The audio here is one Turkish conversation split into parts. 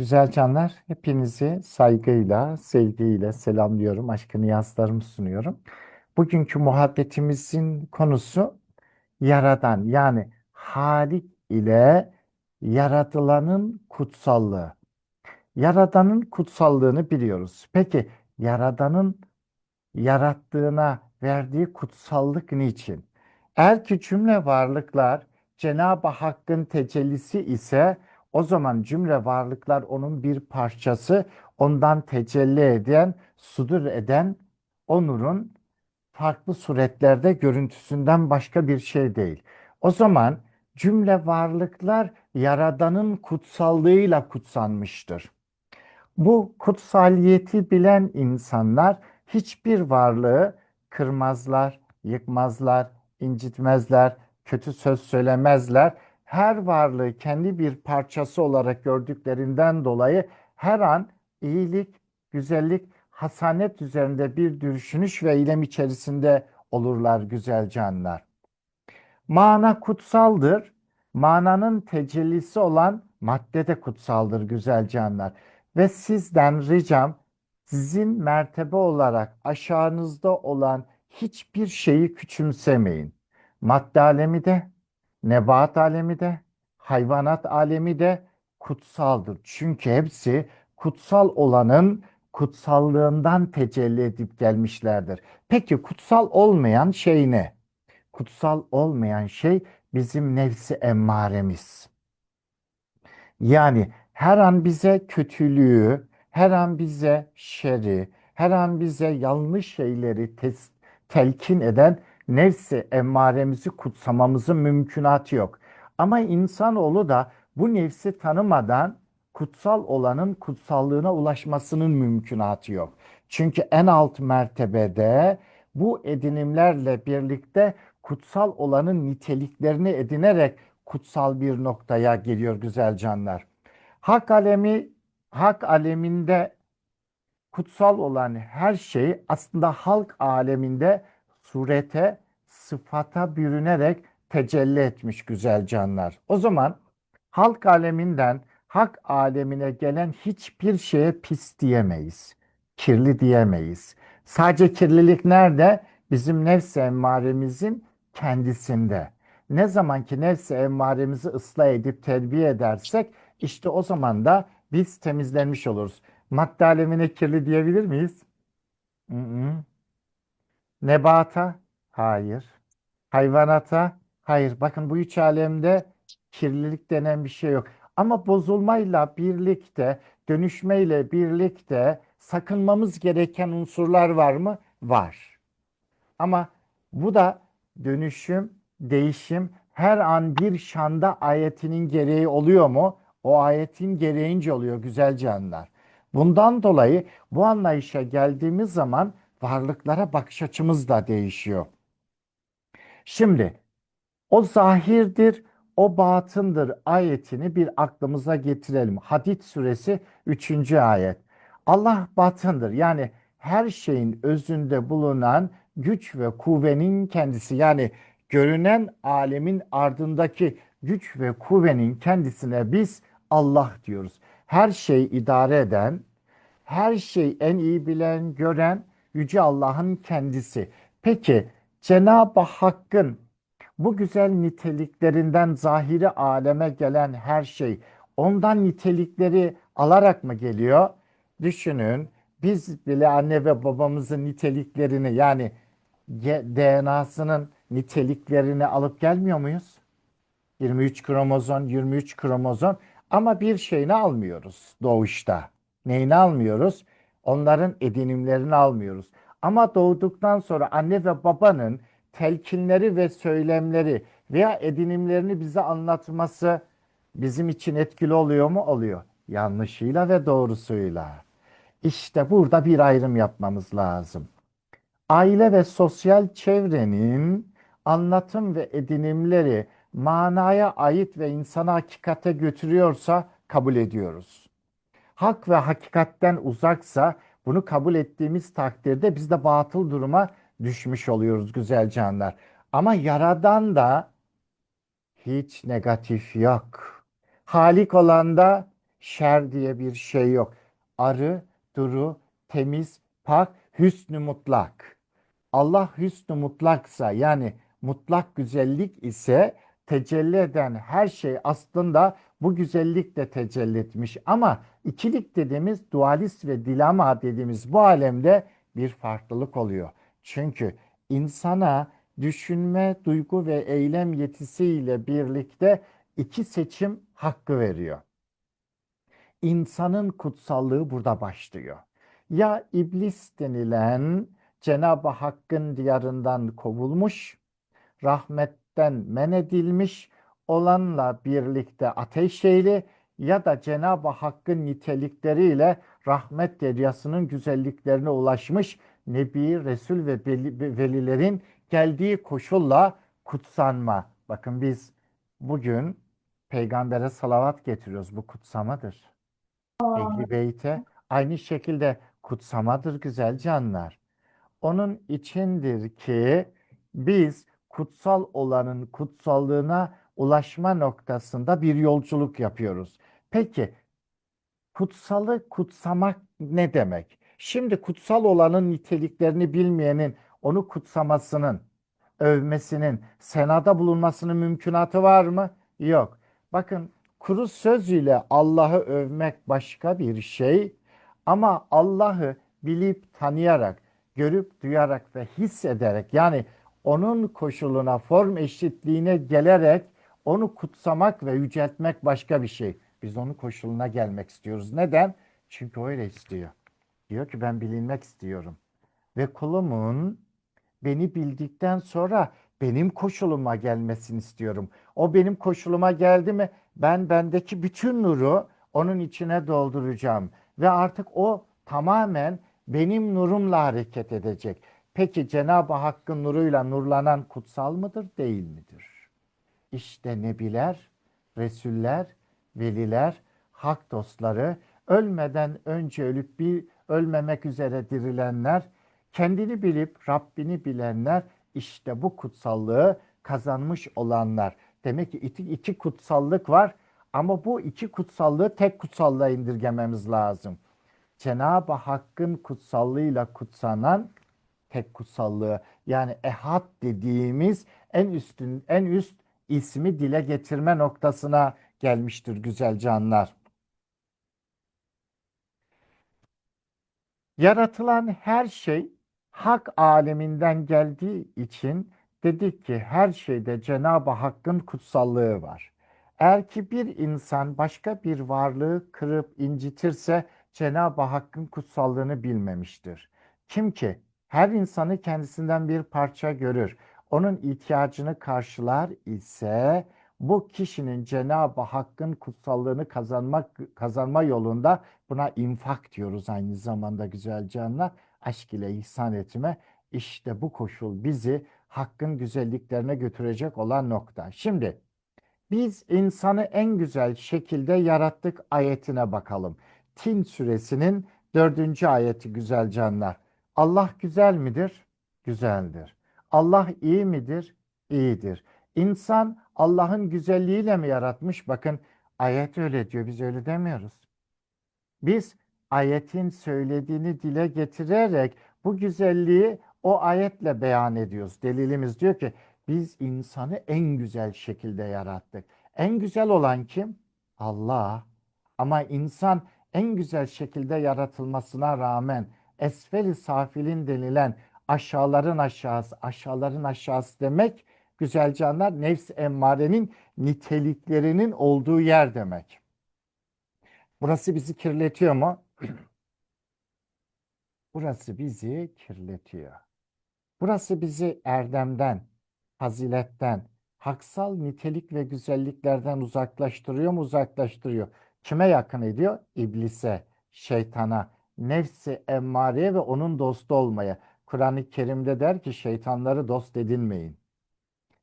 Güzel canlar, hepinizi saygıyla, sevgiyle selamlıyorum, aşkı niyazlarımı sunuyorum. Bugünkü muhabbetimizin konusu Yaradan, yani Halik ile yaratılanın kutsallığı. Yaradanın kutsallığını biliyoruz. Peki Yaradanın yarattığına verdiği kutsallık niçin? Eğer ki cümle varlıklar Cenab-ı Hakk'ın tecellisi ise o zaman cümle varlıklar onun bir parçası, ondan tecelli eden, sudur eden o nurun farklı suretlerde görüntüsünden başka bir şey değil. O zaman cümle varlıklar Yaradan'ın kutsallığıyla kutsanmıştır. Bu kutsaliyeti bilen insanlar hiçbir varlığı kırmazlar, yıkmazlar, incitmezler, kötü söz söylemezler. Her varlığı kendi bir parçası olarak gördüklerinden dolayı her an iyilik, güzellik, hasanet üzerinde bir düşünüş ve eylem içerisinde olurlar güzel canlar. Mana kutsaldır. Mananın tecellisi olan madde de kutsaldır güzel canlar. Ve sizden ricam sizin mertebe olarak aşağınızda olan hiçbir şeyi küçümsemeyin. Madde alemi de, nebat alemi de, hayvanat alemi de kutsaldır. Çünkü hepsi kutsal olanın kutsallığından tecelli edip gelmişlerdir. Peki kutsal olmayan şey ne? Kutsal olmayan şey bizim nefsi emmaremiz. Yani her an bize kötülüğü, her an bize şeri, her an bize yanlış şeyleri tes- telkin eden nefsi emmaremizi kutsamamızın mümkünatı yok. Ama insanoğlu da bu nefsi tanımadan kutsal olanın kutsallığına ulaşmasının mümkünatı yok. Çünkü en alt mertebede bu edinimlerle birlikte kutsal olanın niteliklerini edinerek kutsal bir noktaya geliyor güzel canlar. Hak alemi, hak aleminde kutsal olan her şey aslında halk aleminde surete, sıfata bürünerek tecelli etmiş güzel canlar. O zaman halk aleminden hak alemine gelen hiçbir şeye pis diyemeyiz. Kirli diyemeyiz. Sadece kirlilik nerede? Bizim nefs-i emmaremizin kendisinde. Ne zaman ki nefs-i emmaremizi ıslah edip terbiye edersek işte o zaman da biz temizlenmiş oluruz. Madde alemine kirli diyebilir miyiz? Hı hı. Nebata? Hayır. Hayvanata? Hayır. Bakın bu üç alemde kirlilik denen bir şey yok. Ama bozulmayla birlikte, dönüşmeyle birlikte sakınmamız gereken unsurlar var mı? Var. Ama bu da dönüşüm, değişim her an bir şanda ayetinin gereği oluyor mu? O ayetin gereğince oluyor güzel canlar. Bundan dolayı bu anlayışa geldiğimiz zaman varlıklara bakış açımız da değişiyor. Şimdi o zahirdir, o batındır ayetini bir aklımıza getirelim. Hadid suresi 3. ayet. Allah batındır yani her şeyin özünde bulunan güç ve kuvvenin kendisi yani görünen alemin ardındaki güç ve kuvvenin kendisine biz Allah diyoruz. Her şeyi idare eden, her şeyi en iyi bilen, gören Yüce Allah'ın kendisi. Peki Cenab-ı Hakk'ın bu güzel niteliklerinden zahiri aleme gelen her şey ondan nitelikleri alarak mı geliyor? Düşünün biz bile anne ve babamızın niteliklerini yani DNA'sının niteliklerini alıp gelmiyor muyuz? 23 kromozom, 23 kromozom ama bir şeyini almıyoruz doğuşta. Neyini almıyoruz? Onların edinimlerini almıyoruz. Ama doğduktan sonra anne ve babanın telkinleri ve söylemleri veya edinimlerini bize anlatması bizim için etkili oluyor mu? Oluyor. Yanlışıyla ve doğrusuyla. İşte burada bir ayrım yapmamız lazım. Aile ve sosyal çevrenin anlatım ve edinimleri manaya ait ve insana hakikate götürüyorsa kabul ediyoruz. Hak ve hakikatten uzaksa bunu kabul ettiğimiz takdirde biz de batıl duruma düşmüş oluyoruz güzel canlar. Ama yaradan da hiç negatif yok. Halik olan da şer diye bir şey yok. Arı, duru, temiz, pak, hüsnü mutlak. Allah hüsnü mutlaksa yani mutlak güzellik ise tecelli eden her şey aslında bu güzellik de tecelli etmiş. Ama ikilik dediğimiz dualist ve dilema dediğimiz bu alemde bir farklılık oluyor. Çünkü insana düşünme, duygu ve eylem yetisiyle birlikte iki seçim hakkı veriyor. İnsanın kutsallığı burada başlıyor. Ya iblis denilen Cenab-ı Hakk'ın diyarından kovulmuş, rahmetten men edilmiş olanla birlikte ateş ehli ya da Cenab-ı Hakk'ın nitelikleriyle rahmet deryasının güzelliklerine ulaşmış Nebi, Resul ve veli- velilerin geldiği koşulla kutsanma. Bakın biz bugün peygambere salavat getiriyoruz. Bu kutsamadır. Ehli beyte aynı şekilde kutsamadır güzel canlar. Onun içindir ki biz kutsal olanın kutsallığına ulaşma noktasında bir yolculuk yapıyoruz. Peki kutsalı kutsamak ne demek? Şimdi kutsal olanın niteliklerini bilmeyenin onu kutsamasının, övmesinin, senada bulunmasının mümkünatı var mı? Yok. Bakın kuru söz ile Allah'ı övmek başka bir şey ama Allah'ı bilip tanıyarak, görüp duyarak ve hissederek yani onun koşuluna, form eşitliğine gelerek onu kutsamak ve yüceltmek başka bir şey. Biz onun koşuluna gelmek istiyoruz. Neden? Çünkü öyle istiyor. Diyor ki ben bilinmek istiyorum. Ve kulumun beni bildikten sonra benim koşuluma gelmesini istiyorum. O benim koşuluma geldi mi ben bendeki bütün nuru onun içine dolduracağım. Ve artık o tamamen benim nurumla hareket edecek. Peki Cenab-ı Hakk'ın nuruyla nurlanan kutsal mıdır, değil midir? İşte nebiler, resuller, veliler, hak dostları, ölmeden önce ölüp bir ölmemek üzere dirilenler, kendini bilip Rabbini bilenler, işte bu kutsallığı kazanmış olanlar. Demek ki iki, kutsallık var ama bu iki kutsallığı tek kutsallığa indirgememiz lazım. Cenab-ı Hakk'ın kutsallığıyla kutsanan tek kutsallığı yani ehad dediğimiz en üstün en üst ismi dile getirme noktasına gelmiştir güzel canlar. Yaratılan her şey hak aleminden geldiği için dedik ki her şeyde Cenab-ı Hakk'ın kutsallığı var. Eğer ki bir insan başka bir varlığı kırıp incitirse Cenab-ı Hakk'ın kutsallığını bilmemiştir. Kim ki her insanı kendisinden bir parça görür, onun ihtiyacını karşılar ise bu kişinin Cenab-ı Hakk'ın kutsallığını kazanmak kazanma yolunda buna infak diyoruz aynı zamanda güzel canlar. Aşk ile ihsan etme. İşte bu koşul bizi Hakk'ın güzelliklerine götürecek olan nokta. Şimdi biz insanı en güzel şekilde yarattık ayetine bakalım. Tin suresinin dördüncü ayeti güzel canlar. Allah güzel midir? Güzeldir. Allah iyi midir? İyidir. İnsan Allah'ın güzelliğiyle mi yaratmış? Bakın ayet öyle diyor. Biz öyle demiyoruz. Biz ayetin söylediğini dile getirerek bu güzelliği o ayetle beyan ediyoruz. Delilimiz diyor ki biz insanı en güzel şekilde yarattık. En güzel olan kim? Allah. Ama insan en güzel şekilde yaratılmasına rağmen esfeli safilin denilen aşağıların aşağısı, aşağıların aşağısı demek güzel canlar nefs emmarenin niteliklerinin olduğu yer demek. Burası bizi kirletiyor mu? Burası bizi kirletiyor. Burası bizi erdemden, faziletten, haksal nitelik ve güzelliklerden uzaklaştırıyor mu? Uzaklaştırıyor. Kime yakın ediyor? İblise, şeytana, nefsi emmareye ve onun dostu olmaya. Kur'an-ı Kerim'de der ki şeytanları dost edinmeyin.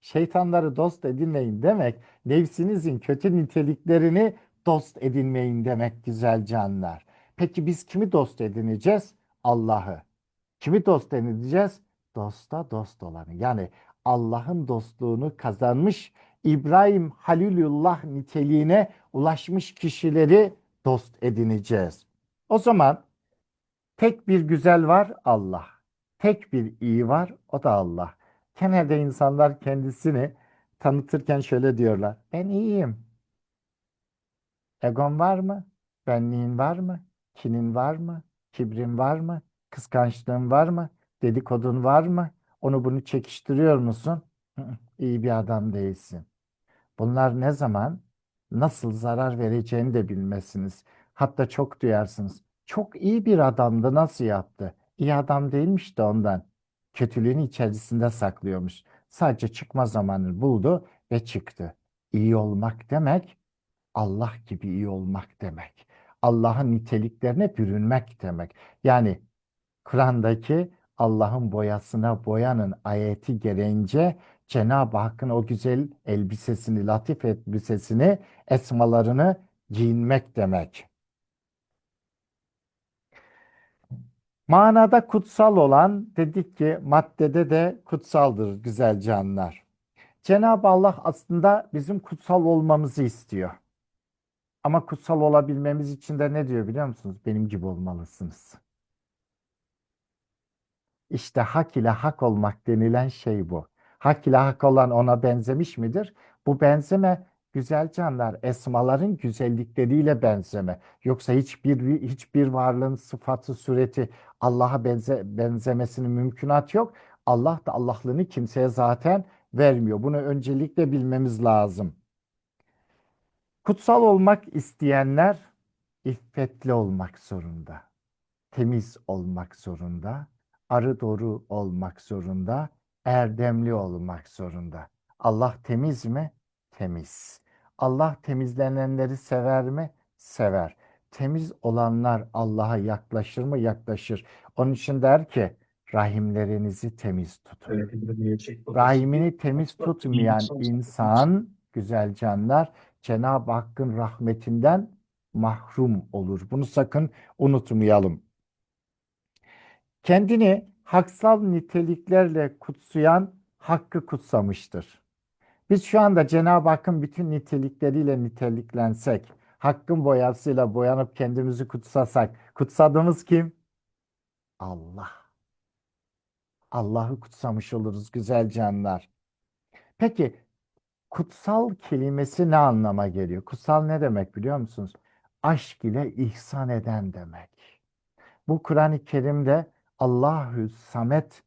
Şeytanları dost edinmeyin demek nefsinizin kötü niteliklerini dost edinmeyin demek güzel canlar. Peki biz kimi dost edineceğiz? Allah'ı. Kimi dost edineceğiz? Dosta dost olanı. Yani Allah'ın dostluğunu kazanmış İbrahim Halilullah niteliğine ulaşmış kişileri dost edineceğiz. O zaman tek bir güzel var Allah. Tek bir iyi var o da Allah. Genelde insanlar kendisini tanıtırken şöyle diyorlar. Ben iyiyim. Egon var mı? Benliğin var mı? Kinin var mı? Kibrin var mı? Kıskançlığın var mı? Dedikodun var mı? Onu bunu çekiştiriyor musun? İyi bir adam değilsin. Bunlar ne zaman nasıl zarar vereceğini de bilmezsiniz. Hatta çok duyarsınız. Çok iyi bir adamdı nasıl yaptı? İyi adam değilmiş de ondan. Kötülüğün içerisinde saklıyormuş. Sadece çıkma zamanını buldu ve çıktı. İyi olmak demek Allah gibi iyi olmak demek. Allah'ın niteliklerine bürünmek demek. Yani Kur'an'daki Allah'ın boyasına boyanın ayeti gereğince Cenab-ı Hakk'ın o güzel elbisesini, latif elbisesini, esmalarını giyinmek demek. Manada kutsal olan dedik ki maddede de kutsaldır güzel canlar. Cenab-ı Allah aslında bizim kutsal olmamızı istiyor. Ama kutsal olabilmemiz için de ne diyor biliyor musunuz? Benim gibi olmalısınız. İşte hak ile hak olmak denilen şey bu. Hak ile hak olan ona benzemiş midir? Bu benzeme güzel canlar, esmaların güzellikleriyle benzeme. Yoksa hiçbir hiçbir varlığın sıfatı, sureti Allah'a benze, benzemesinin mümkünat yok. Allah da Allah'lığını kimseye zaten vermiyor. Bunu öncelikle bilmemiz lazım. Kutsal olmak isteyenler iffetli olmak zorunda. Temiz olmak zorunda. Arı doğru olmak zorunda. Erdemli olmak zorunda. Allah temiz mi? Temiz. Allah temizlenenleri sever mi? Sever. Temiz olanlar Allah'a yaklaşır mı? Yaklaşır. Onun için der ki rahimlerinizi temiz tutun. Rahimini temiz tutmayan insan, güzel canlar, Cenab-ı Hakk'ın rahmetinden mahrum olur. Bunu sakın unutmayalım. Kendini haksal niteliklerle kutsayan hakkı kutsamıştır. Biz şu anda Cenab-ı Hakk'ın bütün nitelikleriyle niteliklensek, hakkın boyasıyla boyanıp kendimizi kutsasak, kutsadığımız kim? Allah. Allah'ı kutsamış oluruz güzel canlar. Peki kutsal kelimesi ne anlama geliyor? Kutsal ne demek biliyor musunuz? Aşk ile ihsan eden demek. Bu Kur'an-ı Kerim'de Allahü Samet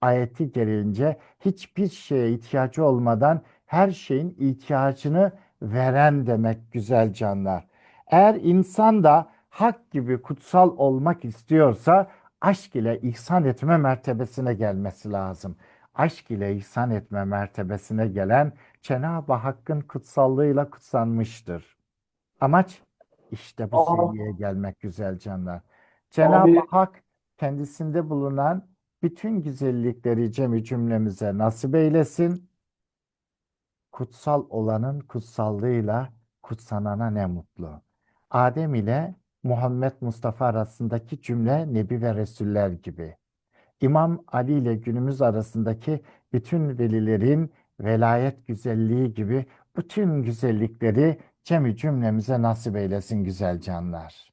ayeti gelince hiçbir şeye ihtiyacı olmadan her şeyin ihtiyacını veren demek güzel canlar. Eğer insan da hak gibi kutsal olmak istiyorsa aşk ile ihsan etme mertebesine gelmesi lazım. Aşk ile ihsan etme mertebesine gelen Cenab-ı Hakk'ın kutsallığıyla kutsanmıştır. Amaç işte bu Aa. seviyeye gelmek güzel canlar. Cenab-ı. Hak kendisinde bulunan bütün güzellikleri cemi cümlemize nasip eylesin. Kutsal olanın kutsallığıyla kutsanana ne mutlu. Adem ile Muhammed Mustafa arasındaki cümle Nebi ve Resuller gibi. İmam Ali ile günümüz arasındaki bütün velilerin velayet güzelliği gibi bütün güzellikleri cemi cümlemize nasip eylesin güzel canlar.